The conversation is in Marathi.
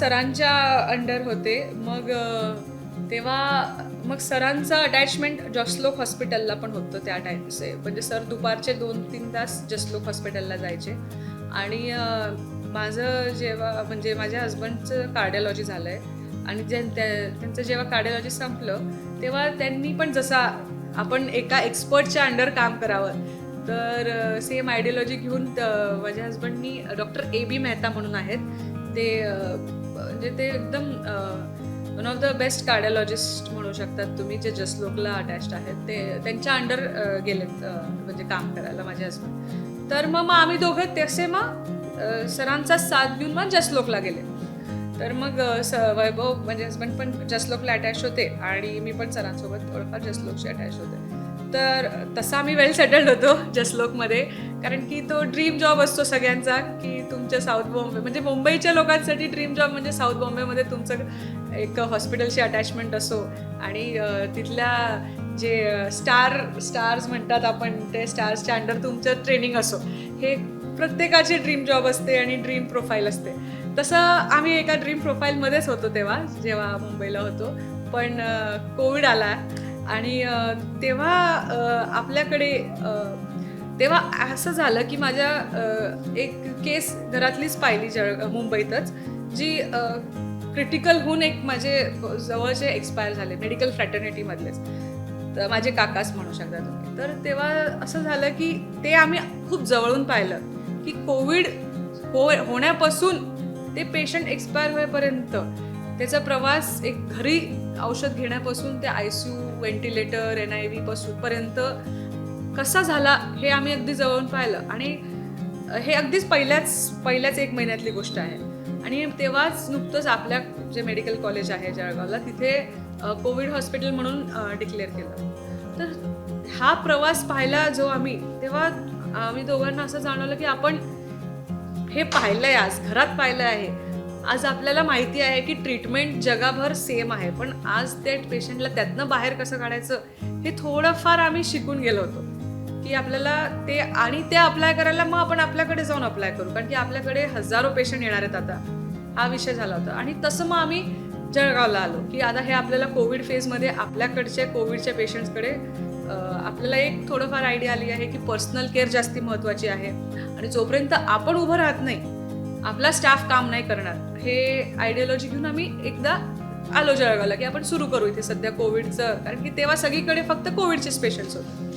सरांच्या अंडर होते. मग तेव्हा मग सरांचं अटॅचमेंट जसलोक हॉस्पिटलला पण होतं त्या टाईमचे म्हणजे सर दुपारचे दोन तीन तास जसलोक हॉस्पिटलला जायचे. आणि माझं जेव्हा म्हणजे माझ्या हस्बंडचं कार्डिओलॉजी झालं आहे आणि जे त्या- त्यांचं जेव्हा कार्डिओलॉजी संपलं तेव्हा त्यांनी पण जसा आपण एका एक्सपर्टच्या अंडर काम करावं तर सेम आयडिओलॉजी घेऊन त- माझ्या हस्बंडनी डॉक्टर ए बी मेहता म्हणून आहेत. ते म्हणजे ते एकदम one of the best cardiologist म्हणू शकतात तुम्ही जे जसलोकला अटॅच्ड आहेत. ते त्यांच्या अंडर गेलेत म्हणजे काम करायला माझे हजबंड तर मग मग आम्ही दोघं तसे मग सरांचा साथ घेऊन मग जसलोकला गेले. तर मग स वैभव म्हणजे हजबंड पण जसलोकला अटॅच होते आणि मी पण सरांसोबत थोडंफार जसलोकशी अटॅच होते. तर तसा आम्ही वेल सेटल्ड होतो जसलोकमध्ये कारण की तो ड्रीम जॉब असतो सगळ्यांचा की तुमच्या साऊथ बॉम्बे म्हणजे मुंबईच्या लोकांसाठी ड्रीम जॉब म्हणजे साऊथ बॉम्बेमध्ये तुमचं एक हॉस्पिटलशी अटॅचमेंट असो. आणि तिथल्या जे स्टार स्टार्स म्हणतात आपण ते स्टार्सच्या अंडर तुमचं ट्रेनिंग असो. हे प्रत्येकाची ड्रीम जॉब असते आणि ड्रीम प्रोफाईल असते. तसं आम्ही एका ड्रीम प्रोफाईलमध्येच होतो तेव्हा जेव्हा मुंबईला होतो. पण कोविड आला. आणि तेव्हा आपल्याकडे तेव्हा असं झालं की माझ्या एक केस घरातलीच पाहिली जळ मुंबईतच जी क्रिटिकल होऊन एक माझे जवळचे एक्सपायर झाले मेडिकल फ्रॅटर्निटीमधलेच तर माझे काकाच म्हणू शकता तुम्ही. तर तेव्हा असं झालं की ते आम्ही खूप जवळून पाहिलं की कोविड हो होण्यापासून ते पेशंट एक्सपायर होईपर्यंत त्याचा प्रवास एक घरी औषध घेण्यापासून ते I C U ventilator N I V पासून पर्यंत कसा झाला हे आम्ही अगदी जवळून पाहिलं. आणि हे अगदीच पहिल्याच पहिल्याच एक महिन्यातली गोष्ट आहे. आणि तेव्हाच नुकतंच आपल्या जे मेडिकल कॉलेज आहे जळगावला तिथे कोविड हॉस्पिटल म्हणून डिक्लेअर केलं. तर हा प्रवास पाहिला जो आम्ही तेव्हा आम्ही दोघांना असं जाणवलं की आपण हे पाहिलंय आज घरात पाहिलं आहे. आज आपल्याला माहिती आहे की ट्रीटमेंट जगाभर सेम आहे. पण आज त्या पेशंटला त्यातनं बाहेर कसं काढायचं हे थोडंफार आम्ही शिकून गेलो होतो. की आपल्याला ते आणि ते अप्लाय करायला मग आपण आपल्याकडे जाऊन अप्लाय करू. कारण की आपल्याकडे हजारो पेशंट येणार आहेत आता. हा विषय झाला होता. आणि तसं मग आम्ही जळगावला आलो की आता हे आपल्याला कोविड फेजमध्ये आपल्याकडच्या कोविडच्या पेशंट्सकडे आपल्याला एक थोडंफार आयडिया आली आहे की पर्सनल केअर जास्ती महत्त्वाची आहे. आणि जोपर्यंत आपण उभं राहत नाही आपला स्टाफ काम नाही करणार. हे आयडिओलॉजी घेऊन आम्ही एकदा आलो जळगावला की आपण सुरू करू इथे सध्या कोविडचं कारण की तेव्हा सगळीकडे फक्त कोविडचेच पेशंट्स होते.